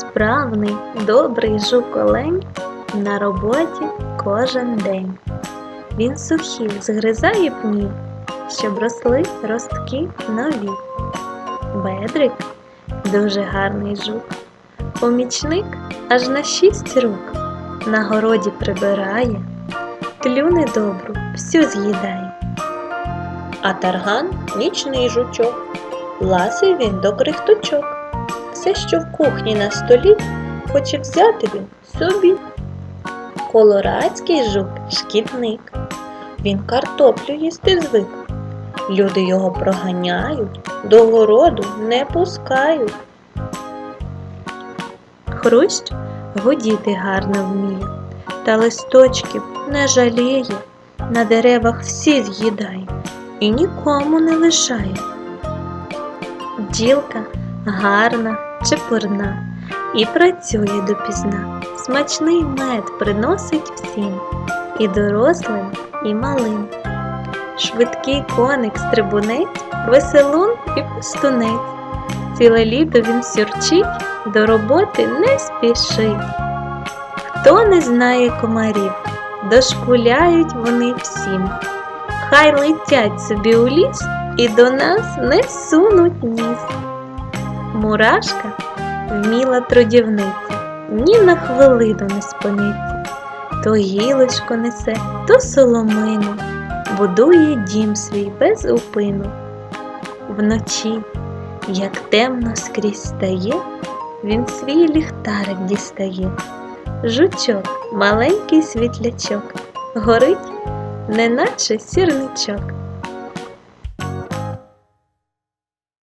Справний, добрий жук-олень на роботі кожен день. Він сухів згризає пнів, щоб росли ростки нові. Бедрик дуже гарний жук, помічник аж на шість рук. На городі прибирає, клюни добру всю з'їдає. А тарган нічний жучок, ласий він до крихточок. Все, що в кухні на столі, хоче взяти він собі. Колорадський жук шкідник. Він картоплю їсти звик. Люди його проганяють, до городу не пускають. Хрущ гудіти гарно вміє, та листочків не жаліє, на деревах всі з'їдає і нікому не лишає. Бджілка гарна, чепурна і працює допізна. Смачний мед приносить всім, і дорослим, і малим. Швидкий коник стрибунець, веселун і пустунець. Ціле літо він сюрчить, до роботи не спішить. Хто не знає комарів, дошкуляють вони всім. Хай летять собі у ліс і до нас не сунуть ніс. Мурашка вміла трудівниця, ні на хвилину не спиниться. То гілочко несе, то соломину, будує дім свій без упину. Вночі, як темно скрізь стає, він свій ліхтарик дістає. Жучок, маленький світлячок, горить, неначе сірничок.